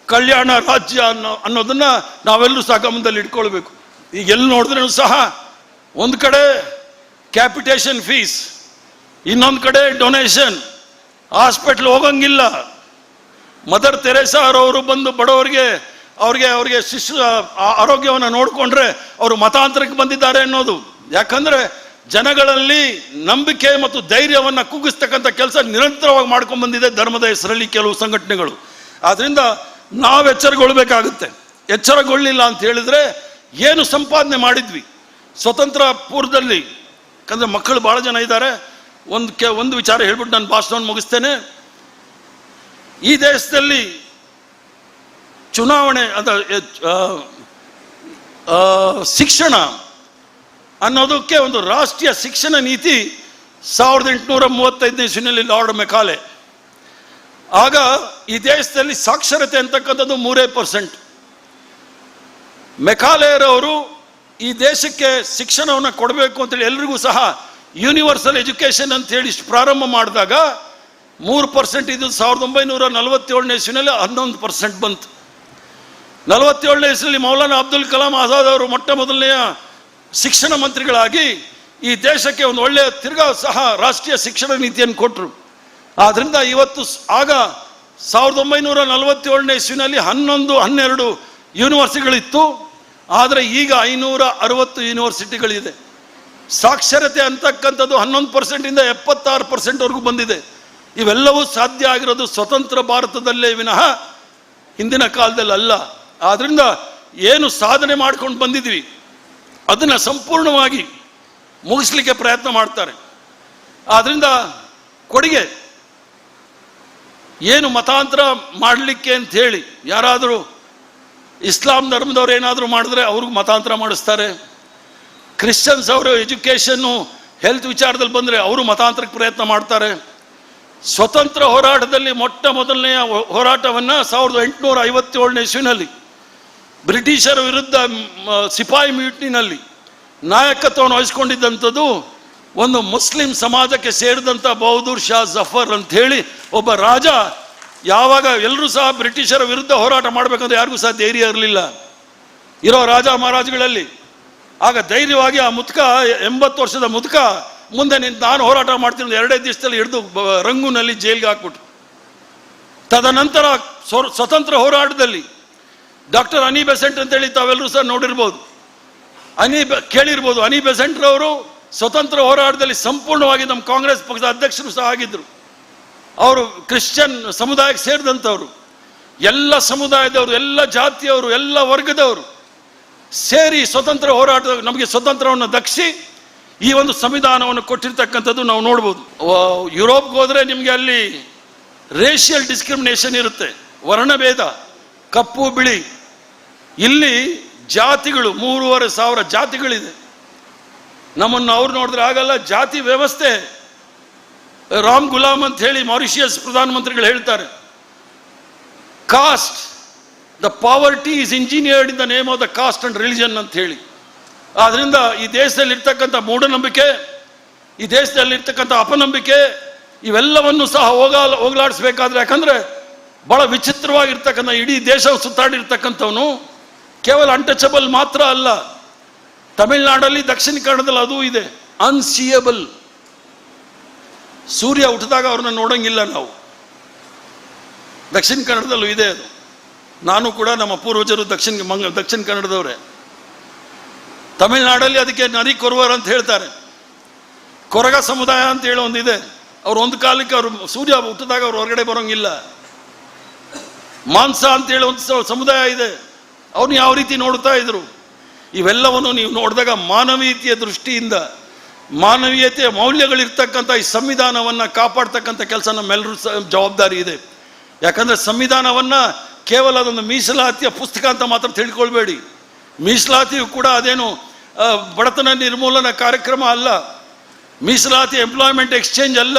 ಕಲ್ಯಾಣ ರಾಜ್ಯ ಅನ್ನೋ ಅನ್ನೋದನ್ನ ನಾವೆಲ್ಲರೂ ಸಹ ಗಮನದಲ್ಲಿ ಇಟ್ಕೊಳ್ಬೇಕು. ಈಗ ಎಲ್ಲಿ ನೋಡಿದ್ರೂ ಸಹ ಒಂದು ಕಡೆ ಕ್ಯಾಪಿಟೇಷನ್ ಫೀಸ್, ಇನ್ನೊಂದು ಕಡೆ ಡೊನೇಷನ್, ಹಾಸ್ಪಿಟ್ಲ್ ಹೋಗಂಗಿಲ್ಲ. ಮದರ್ ತೆರೇಸಾ ಅವರು ಬಂದು ಬಡವರಿಗೆ ಅವ್ರಿಗೆ ಅವ್ರಿಗೆ ಶಿಶು ಆರೋಗ್ಯವನ್ನು ನೋಡಿಕೊಂಡ್ರೆ ಅವರು ಮತಾಂತರಕ್ಕೆ ಬಂದಿದ್ದಾರೆ ಅನ್ನೋದು. ಯಾಕಂದ್ರೆ ಜನಗಳಲ್ಲಿ ನಂಬಿಕೆ ಮತ್ತು ಧೈರ್ಯವನ್ನು ಕುಗ್ಗಿಸ್ತಕ್ಕಂಥ ಕೆಲಸ ನಿರಂತರವಾಗಿ ಮಾಡ್ಕೊಂಡು ಬಂದಿದೆ ಧರ್ಮದ ಹೆಸರಲ್ಲಿ ಕೆಲವು ಸಂಘಟನೆಗಳು. ಆದ್ದರಿಂದ ನಾವು ಎಚ್ಚರಗೊಳ್ಬೇಕಾಗುತ್ತೆ. ಎಚ್ಚರಗೊಳ್ಳಿಲ್ಲ ಅಂತ ಹೇಳಿದರೆ ಏನು ಸಂಪಾದನೆ ಮಾಡಿದ್ವಿ. ಸ್ವತಂತ್ರ ಪೂರ್ವದಲ್ಲಿ ಯಾಕಂದರೆ ಮಕ್ಕಳು ಭಾಳ ಜನ ಇದ್ದಾರೆ ಒಂದು ಕೆ ಒಂದು ವಿಚಾರ ಹೇಳ್ಬಿಟ್ಟು ನಾನು ಭಾಷಣವನ್ನು ಮುಗಿಸ್ತೇನೆ. ಈ ದೇಶದಲ್ಲಿ ಚುನಾವಣೆ ಆ, ಶಿಕ್ಷಣ ಅನ್ನೋದಕ್ಕೆ ಒಂದು ರಾಷ್ಟ್ರೀಯ ಶಿಕ್ಷಣ ನೀತಿ ಸಾವಿರದ ಎಂಟುನೂರ ಮೂವತ್ತೈದನೇ ಇಸ್ವಿನಲ್ಲಿ ಲಾರ್ಡ್ ಮೆಕಾಲೆ. ಆಗ ಈ ದೇಶದಲ್ಲಿ ಸಾಕ್ಷರತೆ ಅಂತಕ್ಕಂಥದ್ದು ಮೂರೇ ಪರ್ಸೆಂಟ್. ಮೆಕಾಲೆಯರವರು ಈ ದೇಶಕ್ಕೆ ಶಿಕ್ಷಣವನ್ನು ಕೊಡಬೇಕು ಅಂತೇಳಿ ಎಲ್ರಿಗೂ ಸಹ ಯೂನಿವರ್ಸಲ್ ಅಂತ ಹೇಳಿ ಪ್ರಾರಂಭ ಮಾಡಿದಾಗ ಮೂರು ಪರ್ಸೆಂಟ್ ಇದು ಸಾವಿರದ ಒಂಬೈನೂರ ನಲವತ್ತೇಳನೇ ಇಸ್ವಿನಲ್ಲಿ ಹನ್ನೊಂದು ಪರ್ಸೆಂಟ್ ಬಂತು. ನಲವತ್ತೇಳನೇ ಇಸ್ವಿನಲ್ಲಿ ಮೌಲಾನಾ ಅಬ್ದುಲ್ ಕಲಾಂ ಆಜಾದ್ ಅವರು ಮೊಟ್ಟ ಮೊದಲನೆಯ ಶಿಕ್ಷಣ ಮಂತ್ರಿಗಳಾಗಿ ಈ ದೇಶಕ್ಕೆ ಒಂದು ಒಳ್ಳೆಯ ತಿರ್ಗಾ ಸಹ ರಾಷ್ಟ್ರೀಯ ಶಿಕ್ಷಣ ನೀತಿಯನ್ನು ಕೊಟ್ಟರು ಆದ್ದರಿಂದ ಇವತ್ತು ಆಗ ಸಾವಿರದ ಒಂಬೈನೂರ ನಲವತ್ತೇಳನೇ ಇಸ್ವಿನಲ್ಲಿ ಹನ್ನೊಂದು, ಹನ್ನೆರಡು ಯೂನಿವರ್ಸಿಟಿಗಳಿತ್ತು ಆದರೆ ಈಗ ಐನೂರ ಅರವತ್ತು ಯೂನಿವರ್ಸಿಟಿಗಳಿದೆ. ಸಾಕ್ಷರತೆ ಅಂತಕ್ಕಂಥದ್ದು ಹನ್ನೊಂದು ಪರ್ಸೆಂಟಿಂದ ಎಪ್ಪತ್ತಾರು ಪರ್ಸೆಂಟ್ವರೆಗೂ ಬಂದಿದೆ. ಇವೆಲ್ಲವೂ ಸಾಧ್ಯ ಆಗಿರೋದು ಸ್ವತಂತ್ರ ಭಾರತದಲ್ಲೇ ವಿನಃ ಹಿಂದಿನ ಕಾಲದಲ್ಲಿ ಅಲ್ಲ ಆದ್ರಿಂದ ಏನು ಸಾಧನೆ ಮಾಡ್ಕೊಂಡು ಬಂದಿದ್ವಿ. ಅದನ್ನು ಸಂಪೂರ್ಣವಾಗಿ ಮುಗಿಸ್ಲಿಕ್ಕೆ ಪ್ರಯತ್ನ ಮಾಡ್ತಾರೆ. ಆದ್ದರಿಂದ ಕೊಡುಗೆ, ಏನು ಮತಾಂತರ ಮಾಡಲಿಕ್ಕೆ ಅಂತ ಹೇಳಿ ಯಾರಾದರೂ ಇಸ್ಲಾಂ ಧರ್ಮದವ್ರು ಏನಾದರೂ ಮಾಡಿದ್ರೆ ಅವ್ರಿಗೆ ಮತಾಂತರ ಮಾಡಿಸ್ತಾರೆ. ಕ್ರಿಶ್ಚಿಯನ್ಸ್ ಅವರು ಎಜುಕೇಷನ್ನು ಹೆಲ್ತ್ ವಿಚಾರದಲ್ಲಿ ಬಂದರೆ ಅವರು ಮತಾಂತರಕ್ಕೆ ಪ್ರಯತ್ನ ಮಾಡ್ತಾರೆ. ಸ್ವತಂತ್ರ ಹೋರಾಟದಲ್ಲಿ ಮೊಟ್ಟ ಮೊದಲನೆಯ ಹೋರಾಟವನ್ನು ಸಾವಿರದ ಎಂಟುನೂರ ಐವತ್ತೇಳನೇ ಇಸ್ವಿನಲ್ಲಿ ಬ್ರಿಟಿಷರ ವಿರುದ್ಧ ಸಿಪಾಯಿ ಮ್ಯೂಟ್ನಿನಲ್ಲಿ ನಾಯಕತ್ವವನ್ನು ವಹಿಸ್ಕೊಂಡಿದ್ದಂಥದ್ದು ಒಂದು ಮುಸ್ಲಿಂ ಸಮಾಜಕ್ಕೆ ಸೇರಿದಂಥ ಬಹದ್ದೂರ್ ಶಾ ಜಫರ್ ಅಂತ ಹೇಳಿ ಒಬ್ಬ ರಾಜ. ಯಾವಾಗ ಎಲ್ಲರೂ ಸಹ ಬ್ರಿಟಿಷರ ವಿರುದ್ಧ ಹೋರಾಟ ಮಾಡಬೇಕಂದ್ರೆ ಯಾರಿಗೂ ಸಹ ಧೈರ್ಯ ಇರಲಿಲ್ಲ. ಇರೋ ರಾಜ ಮಹಾರಾಜಗಳಲ್ಲಿ. ಆಗ ಧೈರ್ಯವಾಗಿ ಆ ಮುದುಕ ಎಂಬತ್ತು ವರ್ಷದ ಮುದುಕ ಮುಂದೆ ನಿಂತು ನಾನು ಹೋರಾಟ ಮಾಡ್ತೀನಿ ಎರಡೇ ದಿವಸದಲ್ಲಿ ಹಿಡಿದು ರಂಗೂನಲ್ಲಿ ಜೈಲಿಗೆ ಹಾಕ್ಬಿಟ್ರು. ತದನಂತರ ಸ್ವ- ಸ್ವತಂತ್ರ ಹೋರಾಟದಲ್ಲಿ ಡಾಕ್ಟರ್ ಅನಿ ಬೆಸೆಂಟ್ ಅಂತೇಳಿ ತಾವೆಲ್ಲರೂ ಸಹ ನೋಡಿರ್ಬೋದು. ಅನಿ ಕೇಳಿರ್ಬೋದು ಅನಿ ಬೆಸೆಂಟ್ರವರು ಸ್ವತಂತ್ರ ಹೋರಾಟದಲ್ಲಿ ಸಂಪೂರ್ಣವಾಗಿ ನಮ್ಮ ಕಾಂಗ್ರೆಸ್ ಪಕ್ಷದ ಅಧ್ಯಕ್ಷರು ಸಹ ಆಗಿದ್ದರು ಅವರು ಕ್ರಿಶ್ಚಿಯನ್ ಸಮುದಾಯಕ್ಕೆ ಸೇರಿದಂಥವ್ರು. ಎಲ್ಲ ಸಮುದಾಯದವರು, ಎಲ್ಲ ಜಾತಿಯವರು, ಎಲ್ಲ ವರ್ಗದವರು ಸೇರಿ ಸ್ವತಂತ್ರ ಹೋರಾಟದ ನಮಗೆ ಸ್ವತಂತ್ರವನ್ನು ದಕ್ಷಿ ಈ ಒಂದು ಸಂವಿಧಾನವನ್ನು ಕೊಟ್ಟಿರ್ತಕ್ಕಂಥದ್ದು ನಾವು ನೋಡ್ಬೋದು. ಯುರೋಪ್ಗೆ ಹೋದರೆ ನಿಮಗೆ ಅಲ್ಲಿ ರೇಷಿಯಲ್ ಡಿಸ್ಕ್ರಿಮಿನೇಷನ್ ಇರುತ್ತೆ. ವರ್ಣಭೇದ, ಕಪ್ಪು, ಬಿಳಿ. ಇಲ್ಲಿ ಜಾತಿಗಳು, ಮೂರುವರೆ ಸಾವಿರ ಜಾತಿಗಳಿದೆ. ನಮ್ಮನ್ನು ಅವ್ರು ನೋಡಿದ್ರೆ ಆಗಲ್ಲ ಜಾತಿ ವ್ಯವಸ್ಥೆ. ರಾಮ್ ಗುಲಾಮ್ ಅಂತ ಹೇಳಿ ಮಾರಿಷಿಯಸ್ ಪ್ರಧಾನಮಂತ್ರಿಗಳು ಹೇಳ್ತಾರೆ. Caste the poverty is engineered in the name of the caste and religion ಅಂತ ಹೇಳಿ. ಆದ್ರಿಂದ ಈ ದೇಶದಲ್ಲಿ ಇರ್ತಕ್ಕಂಥ ಮೂಢನಂಬಿಕೆ, ಈ ದೇಶದಲ್ಲಿ ಇರ್ತಕ್ಕಂಥ ಅಪನಂಬಿಕೆ, ಇವೆಲ್ಲವನ್ನು ಸಹ ಹೋಗಾಲ, ಹೋಗಲಾಡಿಸ್ಬೇಕಾದ್ರೆ ಯಾಕಂದ್ರೆ ಬಹಳ ವಿಚಿತ್ರವಾಗಿರ್ತಕ್ಕಂಥ, ಇಡೀ ದೇಶ ಸುತ್ತಾಡಿರ್ತಕ್ಕಂಥವನು ಕೇವಲ ಅಂಟಚಬಲ್ ಮಾತ್ರ ಅಲ್ಲ. ತಮಿಳುನಾಡಲ್ಲಿ ದಕ್ಷಿಣ ಕನ್ನಡದಲ್ಲಿ ಅದೂ ಇದೆ. ಅನ್ಸಿಯಬಲ್ ಸೂರ್ಯ ಹುಟ್ಟಿದಾಗ ಅವ್ರನ್ನ ನೋಡಂಗಿಲ್ಲ ನಾವು. ದಕ್ಷಿಣ ಕನ್ನಡದಲ್ಲೂ ಇದೆ ಅದು. ನಾನು ಕೂಡ ನಮ್ಮ ಪೂರ್ವಜರು ದಕ್ಷಿಣ ಮಂಗ, ದಕ್ಷಿಣ ಕನ್ನಡದವರೇ. ತಮಿಳ್ನಾಡಲ್ಲಿ ಅದಕ್ಕೆ ನರಿ ಕೊರವರ್ ಅಂತ ಹೇಳ್ತಾರೆ. ಕೊರಗ ಸಮುದಾಯ ಅಂತ ಹೇಳಿ ಒಂದಿದೆ. ಅವ್ರು ಒಂದು ಕಾಲಕ್ಕೆ ಅವರು ಸೂರ್ಯ ಹುಟ್ಟಿದಾಗ ಅವ್ರು ಹೊರಗಡೆ ಬರೋಂಗಿಲ್ಲ. ಮಾಂಸ ಅಂತ ಹೇಳಿ ಒಂದು ಸಮುದಾಯ ಇದೆ. ಅವ್ರನ್ನ ಯಾವ ರೀತಿ ನೋಡ್ತಾ ಇದ್ರು? ಇವೆಲ್ಲವನ್ನು ನೀವು ನೋಡಿದಾಗ ಮಾನವೀಯತೆಯ ದೃಷ್ಟಿಯಿಂದ, ಮಾನವೀಯತೆಯ ಮೌಲ್ಯಗಳಿರ್ತಕ್ಕಂಥ ಈ ಸಂವಿಧಾನವನ್ನು ಕಾಪಾಡ್ತಕ್ಕಂಥ ಕೆಲಸ ನಮ್ಮೆಲ್ಲರೂ ಜವಾಬ್ದಾರಿ ಇದೆ. ಯಾಕಂದರೆ ಸಂವಿಧಾನವನ್ನು ಕೇವಲ ಅದೊಂದು ಮೀಸಲಾತಿಯ ಪುಸ್ತಕ ಅಂತ ಮಾತ್ರ ತಿಳ್ಕೊಳ್ಬೇಡಿ. ಮೀಸಲಾತಿಯು ಕೂಡ ಅದೇನು ಬಡತನ ನಿರ್ಮೂಲನ ಕಾರ್ಯಕ್ರಮ ಅಲ್ಲ. ಮೀಸಲಾತಿ ಎಂಪ್ಲಾಯ್ಮೆಂಟ್ ಎಕ್ಸ್ಚೇಂಜ್ ಅಲ್ಲ.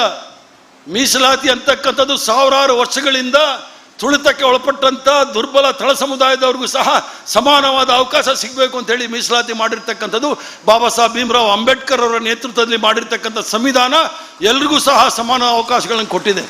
ಮೀಸಲಾತಿ ಅಂತಕ್ಕಂಥದ್ದು ಸಾವಿರಾರು ವರ್ಷಗಳಿಂದ ತುಳಿತಕ್ಕೆ ಒಳಪಟ್ಟಂತ ದುರ್ಬಲ ತಳ ಸಮುದಾಯದವ್ರಿಗೂ ಸಹ ಸಮಾನವಾದ ಅವಕಾಶ ಸಿಗಬೇಕು ಅಂತ ಹೇಳಿ ಮೀಸಲಾತಿ ಮಾಡಿರ್ತಕ್ಕಂಥದ್ದು ಬಾಬಾ ಸಾಹೇಬ್ ಭೀಮರಾವ್ ಅಂಬೇಡ್ಕರ್ ಅವರ ನೇತೃತ್ವದಲ್ಲಿ ಮಾಡಿರ್ತಕ್ಕಂಥ ಸಂವಿಧಾನ ಎಲ್ರಿಗೂ ಸಹ ಸಮಾನ ಅವಕಾಶಗಳನ್ನು ಕೊಟ್ಟಿದೆ.